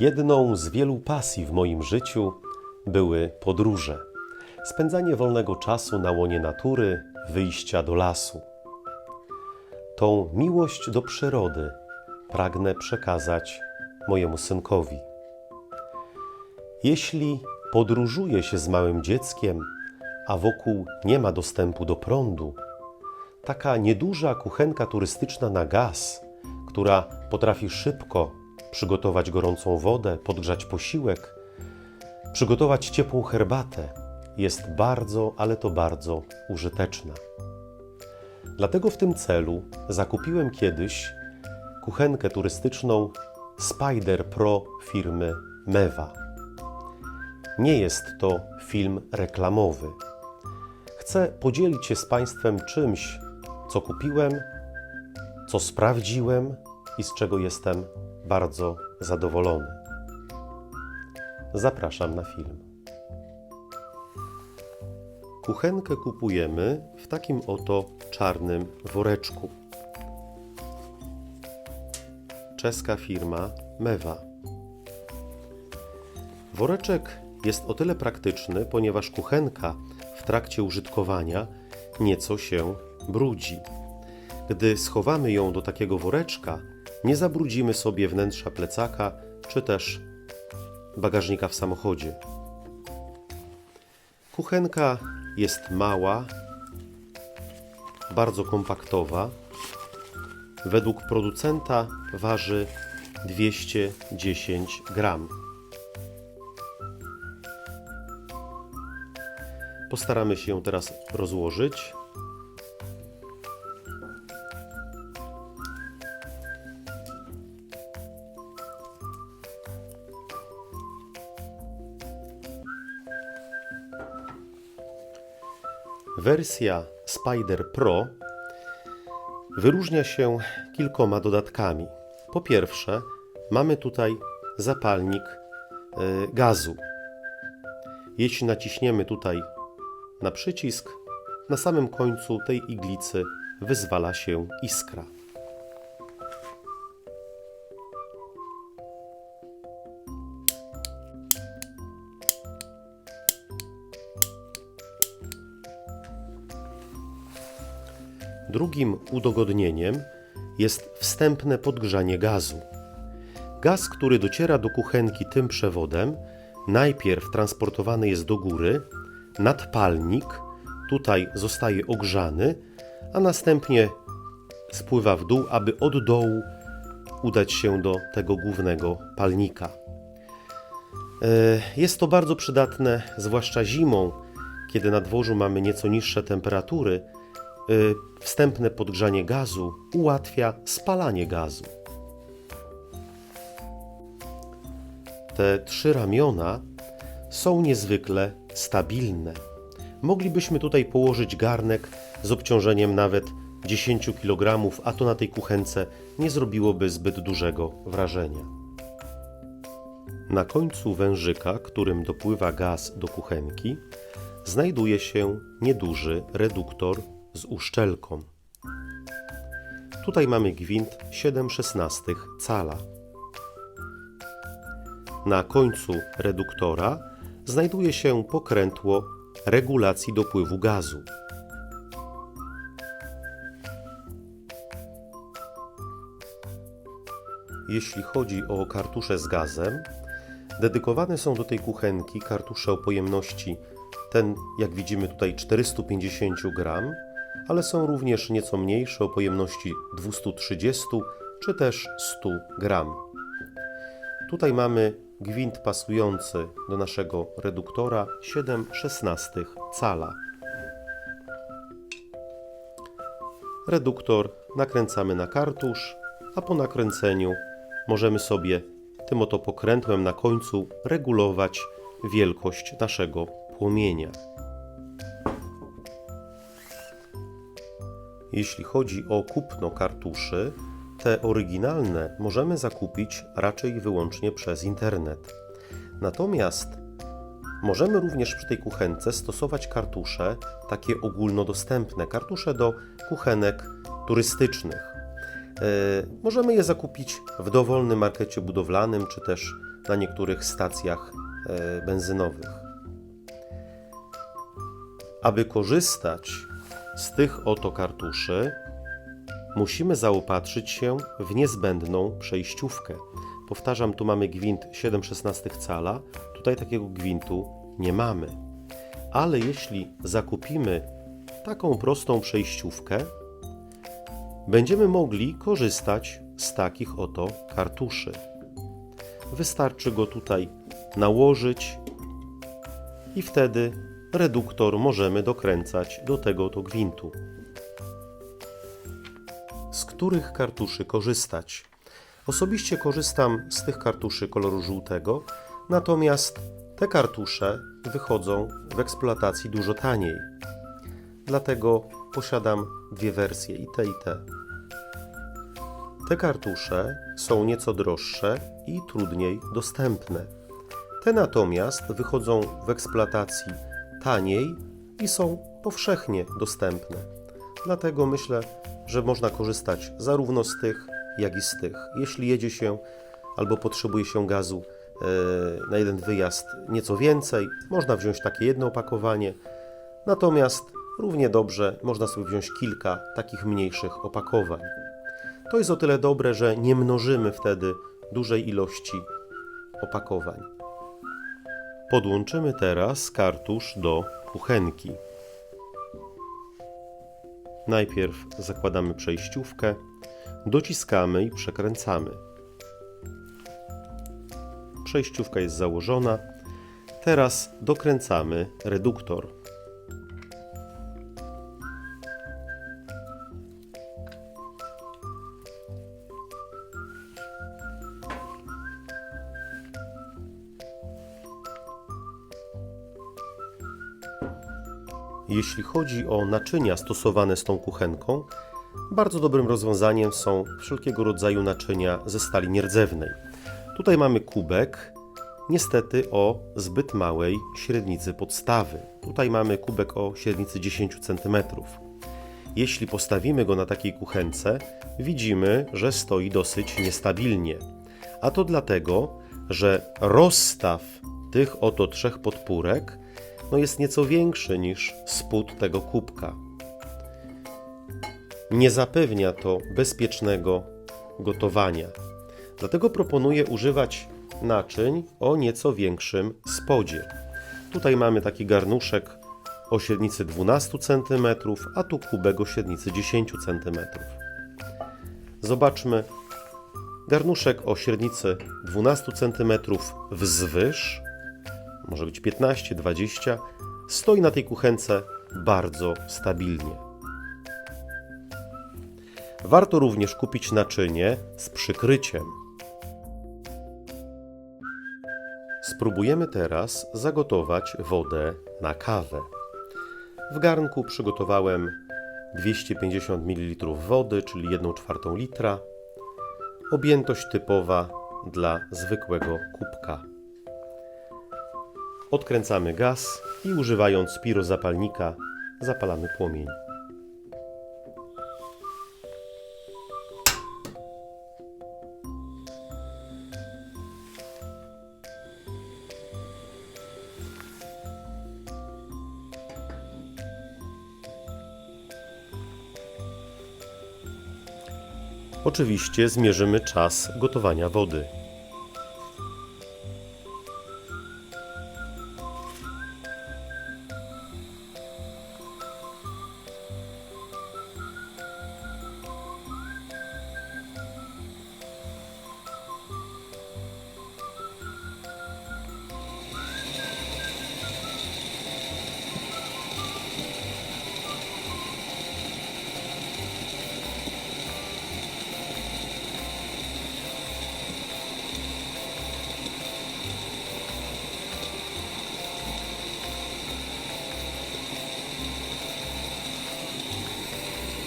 Jedną z wielu pasji w moim życiu były podróże. Spędzanie wolnego czasu na łonie natury, wyjścia do lasu. Tą miłość do przyrody pragnę przekazać mojemu synkowi. Jeśli podróżuje się z małym dzieckiem, a wokół nie ma dostępu do prądu, taka nieduża kuchenka turystyczna na gaz, która potrafi szybko przygotować gorącą wodę, podgrzać posiłek, przygotować ciepłą herbatę, jest bardzo, ale to bardzo użyteczna. Dlatego w tym celu zakupiłem kiedyś kuchenkę turystyczną Spider Pro firmy Mewa. Nie jest to film reklamowy. Chcę podzielić się z Państwem czymś, co kupiłem, co sprawdziłem i z czego jestem bardzo zadowolony. Zapraszam na film. Kuchenkę kupujemy w takim oto czarnym woreczku. Czeska firma Mewa. Woreczek jest o tyle praktyczny, ponieważ kuchenka w trakcie użytkowania nieco się brudzi. Gdy schowamy ją do takiego woreczka, nie zabrudzimy sobie wnętrza plecaka czy też bagażnika w samochodzie. Kuchenka jest mała, bardzo kompaktowa. Według producenta waży 210 gram. Postaramy się ją teraz rozłożyć. Wersja Spider Pro wyróżnia się kilkoma dodatkami. Po pierwsze, mamy tutaj zapalnik y, gazu. Jeśli naciśniemy tutaj na przycisk, na samym końcu tej iglicy wyzwala się iskra. Drugim udogodnieniem jest wstępne podgrzanie gazu. Gaz, który dociera do kuchenki tym przewodem, najpierw transportowany jest do góry, nad palnik, tutaj zostaje ogrzany, a następnie spływa w dół, aby od dołu udać się do tego głównego palnika. E, Jest to bardzo przydatne, zwłaszcza zimą, kiedy na dworzu mamy nieco niższe temperatury. E, Wstępne podgrzanie gazu ułatwia spalanie gazu. Te trzy ramiona są niezwykle stabilne. Moglibyśmy tutaj położyć garnek z obciążeniem nawet 10 kg, a to na tej kuchence nie zrobiłoby zbyt dużego wrażenia. Na końcu wężyka, którym dopływa gaz do kuchenki, znajduje się nieduży reduktor z uszczelką. Tutaj mamy gwint 7,16 cala. Na końcu reduktora znajduje się pokrętło regulacji dopływu gazu. Jeśli chodzi o kartusze z gazem, dedykowane są do tej kuchenki kartusze o pojemności ten, jak widzimy tutaj, 450 gram, ale są również nieco mniejsze o pojemności 230 czy też 100 gram. Tutaj mamy gwint pasujący do naszego reduktora 7,16 cala. Reduktor nakręcamy na kartusz, a po nakręceniu możemy sobie tym oto pokrętłem na końcu regulować wielkość naszego płomienia. Jeśli chodzi o kupno kartuszy, te oryginalne możemy zakupić raczej wyłącznie przez internet. Natomiast możemy również przy tej kuchence stosować kartusze takie ogólnodostępne, kartusze do kuchenek turystycznych. E, Możemy je zakupić w dowolnym markecie budowlanym, czy też na niektórych stacjach e, benzynowych. Aby korzystać z tych oto kartuszy, musimy zaopatrzyć się w niezbędną przejściówkę. Powtarzam, tu mamy gwint 7,16 cala, tutaj takiego gwintu nie mamy. Ale jeśli zakupimy taką prostą przejściówkę, będziemy mogli korzystać z takich oto kartuszy. Wystarczy go tutaj nałożyć i wtedy reduktor możemy dokręcać do tego oto gwintu. Z których kartuszy korzystać? Osobiście korzystam z tych kartuszy koloru żółtego, natomiast te kartusze wychodzą w eksploatacji dużo taniej. Dlatego posiadam dwie wersje, i te, i te. Te kartusze są nieco droższe i trudniej dostępne. Te natomiast wychodzą w eksploatacji taniej i są powszechnie dostępne. Dlatego myślę, że można korzystać zarówno z tych, jak i z tych. Jeśli jedzie się albo potrzebuje się gazu e, na jeden wyjazd nieco więcej, można wziąć takie jedno opakowanie. Natomiast równie dobrze można sobie wziąć kilka takich mniejszych opakowań. To jest o tyle dobre, że nie mnożymy wtedy dużej ilości opakowań. Podłączymy teraz kartusz do kuchenki. Najpierw zakładamy przejściówkę, dociskamy i przekręcamy. Przejściówka jest założona. Teraz dokręcamy reduktor. Jeśli chodzi o naczynia stosowane z tą kuchenką, bardzo dobrym rozwiązaniem są wszelkiego rodzaju naczynia ze stali nierdzewnej. Tutaj mamy kubek, niestety o zbyt małej średnicy podstawy. Tutaj mamy kubek o średnicy 10 cm. Jeśli postawimy go na takiej kuchence, widzimy, że stoi dosyć niestabilnie. A to dlatego, że rozstaw tych oto trzech podpórek no jest nieco większy niż spód tego kubka. Nie zapewnia to bezpiecznego gotowania. Dlatego proponuję używać naczyń o nieco większym spodzie. Tutaj mamy taki garnuszek o średnicy 12 cm, a tu kubek o średnicy 10 cm. Zobaczmy. Garnuszek o średnicy 12 cm wzwyż może być 15, 20, stoi na tej kuchence bardzo stabilnie. Warto również kupić naczynie z przykryciem. Spróbujemy teraz zagotować wodę na kawę. W garnku przygotowałem 250 ml wody, czyli 1 czwartą litra. Objętość typowa dla zwykłego kubka. Odkręcamy gaz i używając pirozapalnika zapalamy płomień. Oczywiście zmierzymy czas gotowania wody.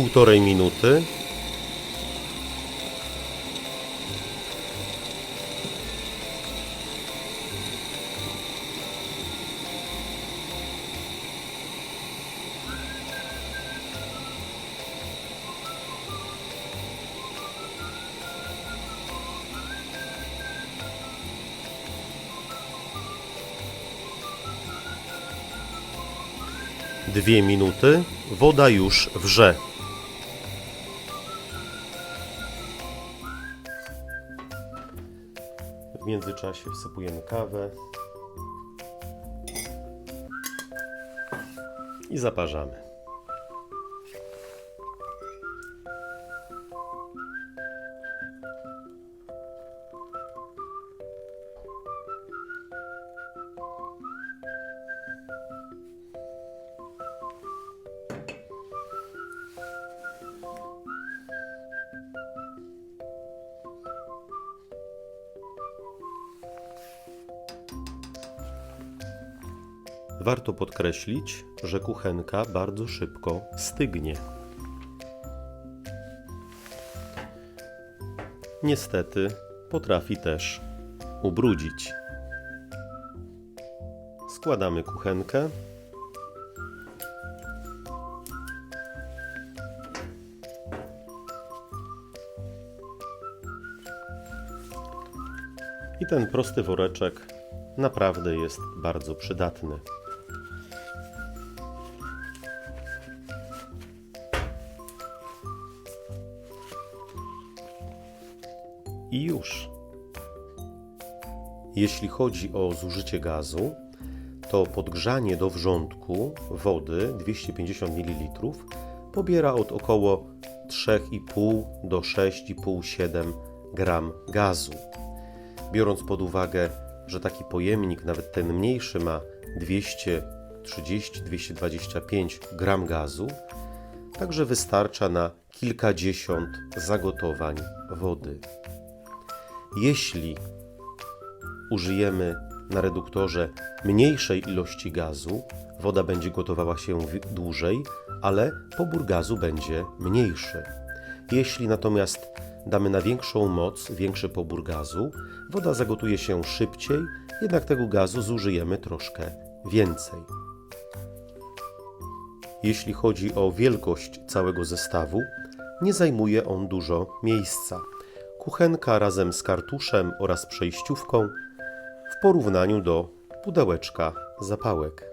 półtorej minuty. Dwie minuty, woda już wrze. Międzyczasie wsypujemy kawę i zaparzamy. Warto podkreślić, że kuchenka bardzo szybko stygnie. Niestety potrafi też ubrudzić. Składamy kuchenkę. I ten prosty woreczek naprawdę jest bardzo przydatny. I już. Jeśli chodzi o zużycie gazu, to podgrzanie do wrzątku wody 250 ml pobiera od około 3,5 do 6,5-7 gram gazu. Biorąc pod uwagę, że taki pojemnik, nawet ten mniejszy, ma 230-225 gram gazu, także wystarcza na kilkadziesiąt zagotowań wody. Jeśli użyjemy na reduktorze mniejszej ilości gazu, woda będzie gotowała się dłużej, ale pobór gazu będzie mniejszy. Jeśli natomiast damy na większą moc, większy pobór gazu, woda zagotuje się szybciej, jednak tego gazu zużyjemy troszkę więcej. Jeśli chodzi o wielkość całego zestawu, nie zajmuje on dużo miejsca. Kuchenka razem z kartuszem oraz przejściówką w porównaniu do pudełeczka zapałek.